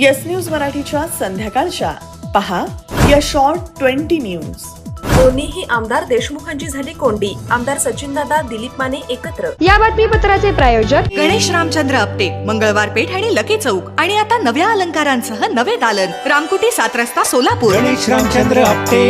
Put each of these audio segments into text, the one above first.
Yes news मराठीच्या संध्याकाळच्या. पहा या शॉर्ट ट्वेंटी न्यूज दोन्हीही आमदार देशमुखांची झाली कोंडी. आमदार सचिनदादा दिलीप माने एकत्र. या बातमीपत्राचे प्रायोजक गणेश रामचंद्र आपटे मंगळवार पेठ आणि लकी चौक. आणि आता नव्या अलंकारांसह नवे दालन. रामकुटी सात रस्ता सोलापूर. गणेश रामचंद्र आपटे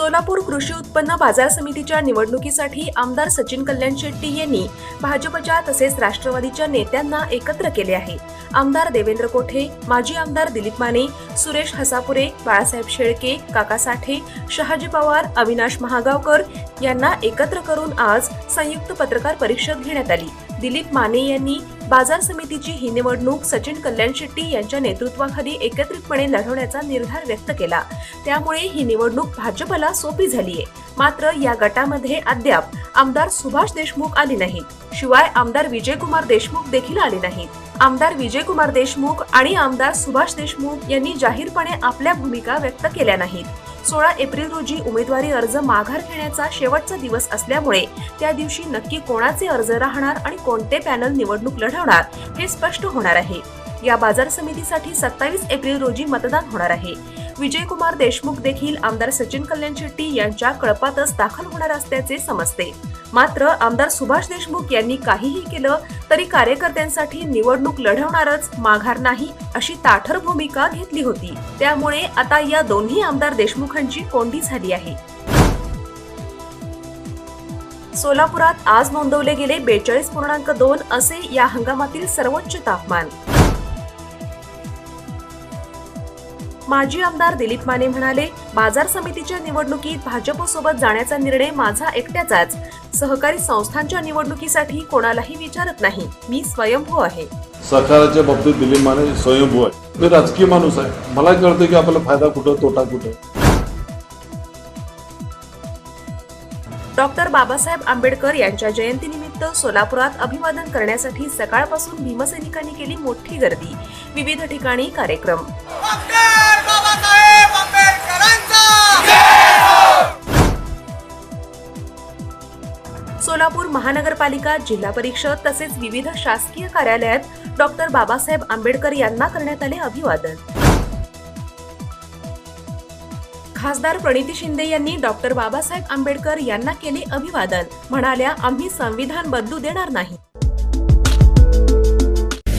सोलापूर कृषी उत्पन्न बाजार समितीच्या निवडणुकीसाठी आमदार सचिन कल्याण शेट्टी यांनी भाजपच्या तसेच राष्ट्रवादीच्या नेत्यांना एकत्र केले आहे. आमदार देवेंद्र कोठे माजी आमदार दिलीप माने सुरेश हसापुरे बाळासाहेब शेळके काका साठे शहाजी पवार अविनाश महागावकर यांना एकत्र करून आज संयुक्त पत्रकार परिषद घेण्यात आली. दिलीप माने यांनी बाजार समितीची ही निवडणूक सचिन कल्याण शेट्टी यांच्या नेतृत्वाखाली एकत्रितपणे लढवण्याचा निर्धार व्यक्त केला. त्यामुळे ही निवडणूक भाजपला सोपी झालीये. मात्र या गटामध्ये अद्याप आमदार सुभाष देशमुख आले नाहीत. शिवाय आमदार विजयकुमार देशमुख देखील आले नाहीत. आमदार विजयकुमार देशमुख आणि आमदार सुभाष देशमुख यांनी जाहीरपणे आपल्या भूमिका व्यक्त केल्या नाहीत. सोळा एप्रिल रोजी उमेदवारी अर्ज माघार घेण्याचा शेवटचा दिवस असल्यामुळे त्या दिवशी नक्की कोणाचे अर्ज राहणार आणि कोणते पॅनल निवडणूक लढवणार हे स्पष्ट होणार आहे. या बाजार समितीसाठी सत्तावीस एप्रिल रोजी मतदान होणार आहे. विजयकुमार देशमुख देखील आमदार सचिन कल्याण शेट्टी यांच्या कळपातच दाखल होणार असल्याचे समजते. मात्र आमदार सुभाष देशमुख यांनी काहीही केलं तरी कार्यकर्त्यांसाठी निवडणूक लढवणारच माघार नाही अशी ताठर भूमिका घेतली होती. त्यामुळे आता या दोन्ही आमदार देशमुखांची कोंडी झाली आहे. सोलापुरात आज नोंदवले गेले बेचाळीस पूर्णांक दोन असे या हंगामातील सर्वोच्च तापमान. माजी आमदार दिलीप माने म्हणाले बाजार समितीच्या निवडणुकीत भाजपसोबत जाण्याचा निर्णय माझा एकट्याचाच. सहकारी संस्थांच्या निवडणुकीसाठी कोणालाही विचारत नाही. मी स्वयंभू आहे. सहकाराच्या बाबतीत दिलीप माने स्वयंभू आहे. मी राजकीय माणूस आहे. मला कळतं की आपला फायदा कुठं तोटा कुठं. डॉक्टर बाबासाहेब आंबेडकर यांच्या जयंतीनिमित्त सोलापुरात अभिवादन करण्यासाठी सकाळपासून भीमसैनिकांनी केली मोठी गर्दी. विविध ठिकाणी कार्यक्रम. सोलापूर महानगरपालिका जिल्हा परिषद तसेच विविध शासकीय कार्यालयात डॉक्टर बाबासाहेब आंबेडकर यांना करण्यात आले अभिवादन. खासदार प्रणिती शिंदे यांनी डॉक्टर बाबासाहेब आंबेडकर यांना केले अभिवादन. म्हणाल्या आम्ही संविधान बदलू देणार नाही.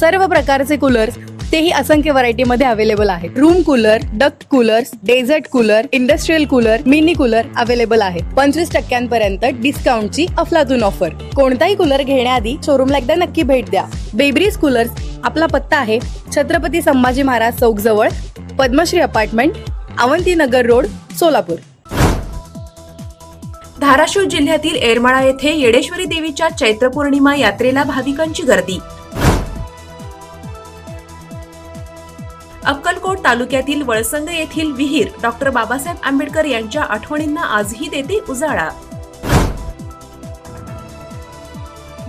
सर्व प्रकारचे कूलर्स तेही असंख्य व्हरायटीमध्ये अवेलेबल आहेत. Room cooler duct coolers desert cooler industrial cooler mini cooler available आहेत. पंचवीस टक्क्यांपर्यंत डिस्काउंटची अफलातून ऑफर कोणताही कूलर घेण्याआधी शोरूमला एकदा नक्की भेट द्या. बेबरीज कूलर्स आपला पत्ता आहे छत्रपती संभाजी महाराज चौक जवळ पद्मश्री अपार्टमेंट अवंतीनगर रोड सोलापूर. धाराशिव जिल्ह्यातील येरमाळा येथे येडेश्वरी देवीच्या चैत्र पौर्णिमा यात्रेला भाविकांची गर्दी. तालुक्यातील वळसंग येथील विहीर डॉक्टर बाबासाहेब आंबेडकर यांच्या आठवणींना आजही देते उजाळा.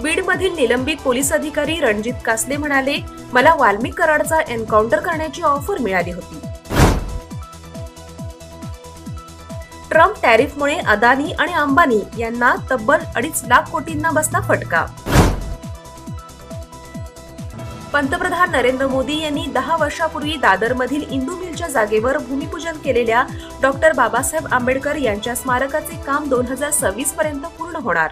बीडमधील निलंबित पोलीस अधिकारी रणजित कासले म्हणाले मला वाल्मिक कराडचा एन्काउंटर करण्याची ऑफर मिळाली होती. ट्रम्प टॅरिफमुळे अदानी आणि अंबानी यांना तब्बल अडीच लाख कोटींना बसला फटका. पंतप्रधान नरेंद्र मोदी यांनी दहा वर्षापूर्वी दादरमधील इंदू मिलच्या जागेवर भूमिपूजन केलेल्या डॉक्टर बाबासाहेब आंबेडकर यांच्या स्मारकाचे काम दोन हजार सव्वीस पर्यंत पूर्ण होणार.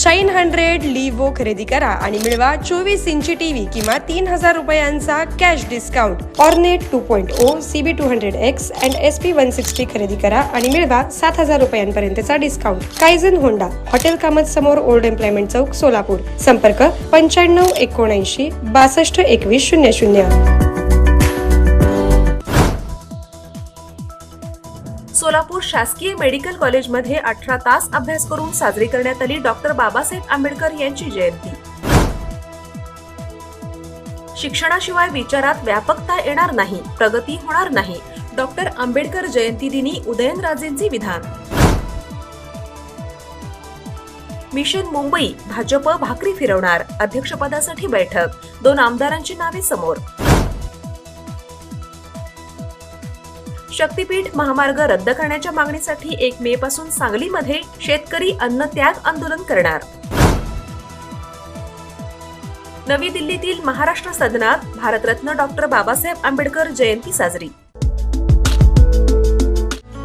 शाईन हंड्रेड लिवो खरेदी करा आणि मिळवा चोवीस इंची टीव्ही किंवा तीन हजार रुपयांचा cash discount. Ornate two point O C B two hundred X and S P one sixty खरेदी करा आणि मिळवा सात हजार रुपयांपर्यंतचा discount. Kaizen Honda hotel Kamat समोर ओल्ड एम्प्लॉयमेंट चौक सोलापूर. संपर्क पंच्याण्णव एकोणऐंशी बासष्ट एकवीस शून्य शून्य. सोलापूर शासकीय मेडिकल कॉलेजमध्ये अठरा तास अभ्यास करून साजरी करण्यात आली डॉक्टर बाबासाहेब आंबेडकर यांची जयंती. शिक्षणाशिवाय विचारात व्यापकता येणार नाही प्रगती होणार नाही. डॉक्टर आंबेडकर जयंती दिनी उदयनराजेंचे विधान. मिशन मुंबई भाजप भाकरी फिरवणार अध्यक्षपदासाठी बैठक. दोन आमदारांची नावे समोर. शक्तीपीठ महामार्ग रद्द करण्याच्या मागणीसाठी एक मे पासून सांगलीमध्ये शेतकरी अन्न त्याग आंदोलन करणार. नवी दिल्लीतील महाराष्ट्र सदनात भारतरत्न डॉक्टर बाबासाहेब आंबेडकर जयंती साजरी.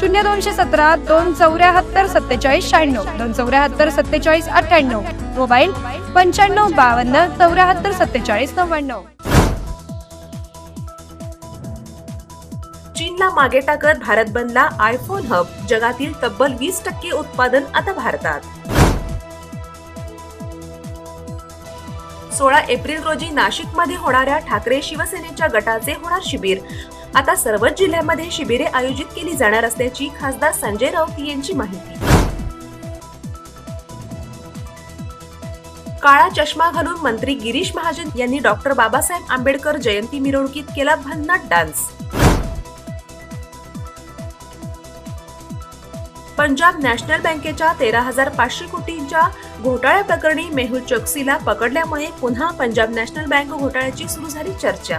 शून्य दोनशे सतरा दोन चौऱ्याहत्तर सत्तेचाळीस शहाण्णव. दोन चौऱ्याहत्तर सत्तेचाळीस अठ्ठ्याण्णव. मोबाईल पंच्याण्णव बावन्न चौऱ्याहत्तर सत्तेचाळीस नव्याण्णव. चीनला मागे टाकत भारत बनला आयफोन हब जगातील तब्बल वीस टक्के उत्पादन आता भारतात. सोळा एप्रिल रोजी नाशिकमध्ये होणाऱ्या ठाकरे शिवसेनेच्या गटाचे होणार शिबिर. आता सर्वच जिल्ह्यामध्ये शिबिरे आयोजित केली जाणार असल्याची खासदार संजय राऊत यांची माहिती. काळा चष्मा घालून मंत्री गिरीश महाजन यांनी डॉक्टर बाबासाहेब आंबेडकर जयंती मिरवणुकीत केला भन्नाट डान्स. पंजाब नॅशनल बँकेच्या तेरा हजार पाचशे कोटींच्या घोटाळ्या प्रकरणी मेहुल चोक्सीला पकडल्यामुळे पुन्हा पंजाब नॅशनल बँक घोटाळ्याची सुरू झाली चर्चा.